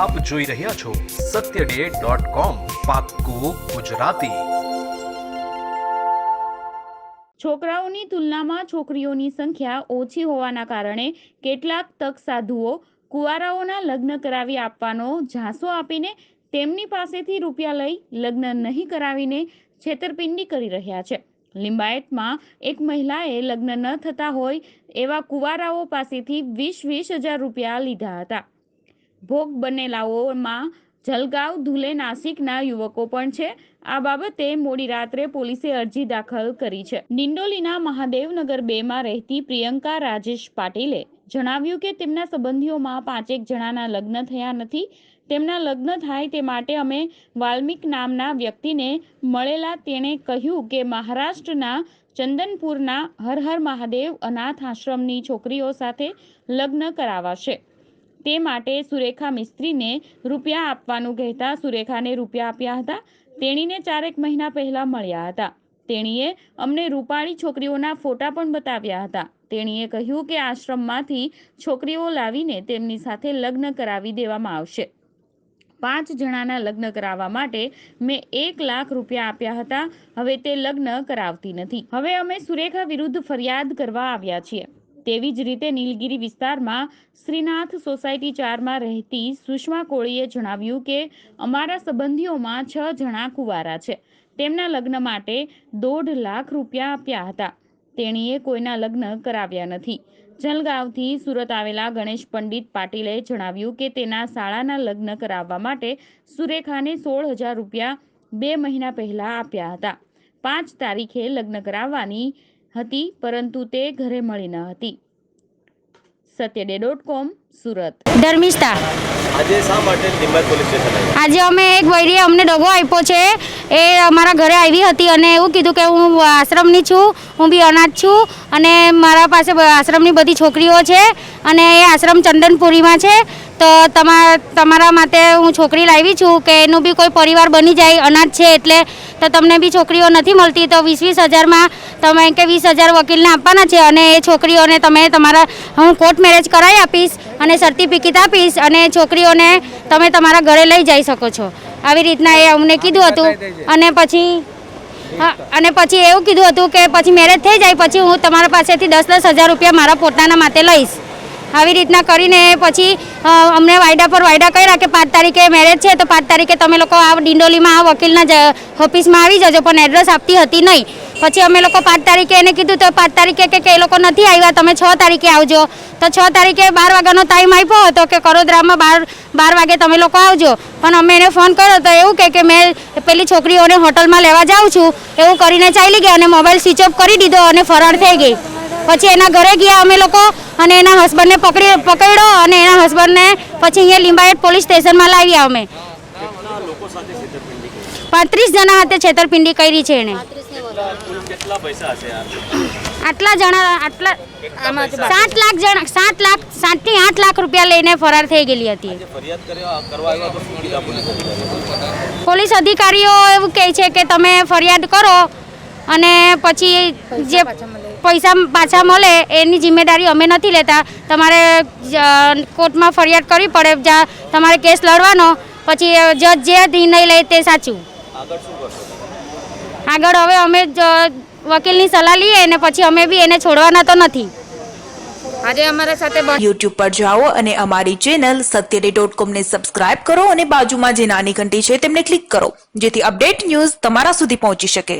આપ જોઈ રહ્યા છો સત્ય ડે ગુજરાતી. છોકરાઓની તુલનામાં છોકરીઓની સંખ્યા ઓછી હોવાના કારણે કેટલાક તક સાધુઓ કુંવારાઓના લગ્ન કરાવી આપવાનો ઝાંસો આપીને તેમની પાસેથી રૂપિયા લઈ લગ્ન નહીં કરાવીને છેતરપિંડી કરી રહ્યા છે. લિંબાયતમાં એક મહિલાએ લગ્ન ન થતા હોય એવા કુંવારાઓ પાસેથી વીસ વીસ હજાર રૂપિયા લીધા હતા. ભોગ બનેલાઓમાં જલગાંવ, ધુલે નાસિકના યુવકો પણ છે. આ બાબતે મોડી રાત્રે પોલીસે અરજી દાખલ કરી છે. નિંડોલીના મહાદેવનગર બેમાં રહેતી પ્રિયંકા રાજેશ પાટીલે જણાવ્યું કે તેમના સંબંધીઓમાં પાંચેક જણાના લગ્ન થયા નથી. તેમના લગ્ન થાય તે માટે અમે વાલ્મિક નામના વ્યક્તિને મળેલા તેણે કહ્યું કે મહારાષ્ટ્રના ચંદનપુરના હર હર મહાદેવ અનાથ આશ્રમની છોકરીઓ સાથે લગ્ન કરાવાશે. તે માટે સુરેખા મિસ્ત્રીને રૂપિયા આપવાનું કહેતા સુરેખાને રૂપિયા આપ્યા હતા. તેણીને ચારેક મહિના પહેલાં મળ્યા હતા. તેણીએ અમને રૂપાળી છોકરીઓના ફોટા પણ બતાવ્યા હતા. તેણીએ કહ્યું કે આશ્રમમાંથી છોકરીઓ લાવીને તેમની સાથે લગ્ન કરાવી દેવામાં આવશે. પાંચ જણાના લગ્ન કરાવવા માટે મેં એક લાખ રૂપિયા આપ્યા હતા. હવે તે લગ્ન કરાવતી નથી. હવે અમે સુરેખા વિરુદ્ધ ફરિયાદ કરવા આવ્યા છીએ. તેવી જ રીતે નીલગિરી વિસ્તારમાં શ્રીનાથ સોસાયટી ચારમાં રહેતી સુષ્મા કોળીએ જણાવ્યું કે, અમારા સંબંધીઓમાં છ જણા કુવારા છે. તેમના લગ્ન માટે દોઢ લાખ રૂપિયા આપ્યા હતા. તેણીએ કોઈના લગ્ન કરાવ્યા નથી. જલગાંવથી સુરત આવેલા ગણેશ પંડિત પાટીલે જણાવ્યું કે, તેના શાળાના લગ્ન કરાવવા માટે સુરેખાને સોળ હજાર રૂપિયા બે મહિના પહેલા આપ્યા હતા. પાંચ તારીખે લગ્ન કરાવવાની હતી પરંતુ તે ઘરે મળી ન હતી. સત્યડે ડોટ કોમ સુરત. ધર્મિષ્ઠા. આજે અમે એક વૈરીએ અમને ડગો આપ્યો છે. એ અમારા ઘરે આવી હતી અને એવું કીધું કે હું આશ્રમની છું હું બી અનાથ છું અને મારા પાસે આશ્રમની બધી છોકરીઓ છે અને એ આશ્રમ ચંદનપુરીમાં છે. તો તમા તમારા માટે હું છોકરી લાવી છું કે એનું બી કોઈ પરિવાર બની જાય અનાથ છે એટલે તો તમને બી છોકરીઓ નથી મળતી. તો વીસ વીસ હજારમાં તમે કે વીસ હજાર વકીલને આપવાના છે અને એ છોકરીઓને તમે તમારા હું કોર્ટ મેરેજ કરાવી આપીશ. અને સર્ટિફિકેટ આપીશ અને છોકરીઓને તમે તમારા ઘરે લઈ જઈ શકો છો. આવી રીતના એ અમને કીધું હતું અને પછી અને પછી એવું કીધું હતું કે પછી મેરેજ થઈ જાય પછી હું તમારા પાસેથી દસ દસ હજાર રૂપિયા મારા પોતાના માટે લઈશ. આવી રીતના કરીને પછી અમને વાયદા પર વાયદા કર્યા કે પાંચ તારીખે મેરેજ છે તો પાંચ તારીખે તમે લોકો આ ડિંડોલીમાં આ વકીલના ઓફિસમાં આવી જજો પણ એડ્રેસ આપતી હતી નહીં. પછી અમે લોકો પાંચ તારીખે એને કીધું તો પાંચ તારીખે કે એ લોકો નથી આવ્યા તમે છ તારીખે આવજો. તો છ તારીખે બાર વાગ્યાનો ટાઈમ આપ્યો હતો કે કરોદરામાં બાર બાર વાગે તમે લોકો આવજો. પણ અમે એને ફોન કર્યો તો એવું કહે કે મેં પેલી છોકરીઓને હોટલમાં લેવા જાઉં છું. એવું કરીને ચાલી ગયા અને મોબાઈલ સ્વિચ ઓફ કરી દીધો અને ફરાર થઈ ગઈ. પછી એના ઘરે ગયા અમે લોકો અને એના હસબન્ડને પકડી પકડ્યો અને એના હસબન્ડને પછી અહીંયા લિંબાયત પોલીસ સ્ટેશનમાં લાવ્યા અમે. પાંત્રીસ જણા હાથે છેતરપિંડી કરી છે એને કેટલા પૈસા હશે આટલા જણા આટલા સાત લાખ જણા સાત લાખ સાતથી આઠ લાખ રૂપિયા લઈને ફરાર થઈ ગયેલી હતી. જે ફરિયાદ કર્યો કરવા આવ્યા તો શું કીધા પોલીસ અધિકારીઓ એવું કહે છે કે તમે ફરિયાદ કરો અને પછી જે પૈસા પાછા મળે એની જિમ્મેદારી અમે નથી લેતા. તમારે કોર્ટમાં ફરિયાદ કરવી પડે જ્યાં તમારે કેસ લડવાનો પછી જજ જે નિર્ણય લે તે સાચું. આગળ શું કરશો? તમે? આગળ હવે અમે જ- વકીલની સલાહ લઈએ અને પછી અમે બી એને છોડવાના તો નથી. આજે અમારા સાથે યુટ્યુબ પર જાઓ અને અમારી ચેનલ સત્યડે ડોટ કોમને સબસ્ક્રાઇબ કરો અને બાજુમાં જે નાની ઘંટી છે તેમને ક્લિક કરો જેથી અપડેટ ન્યૂઝ તમારા સુધી પહોંચી શકે.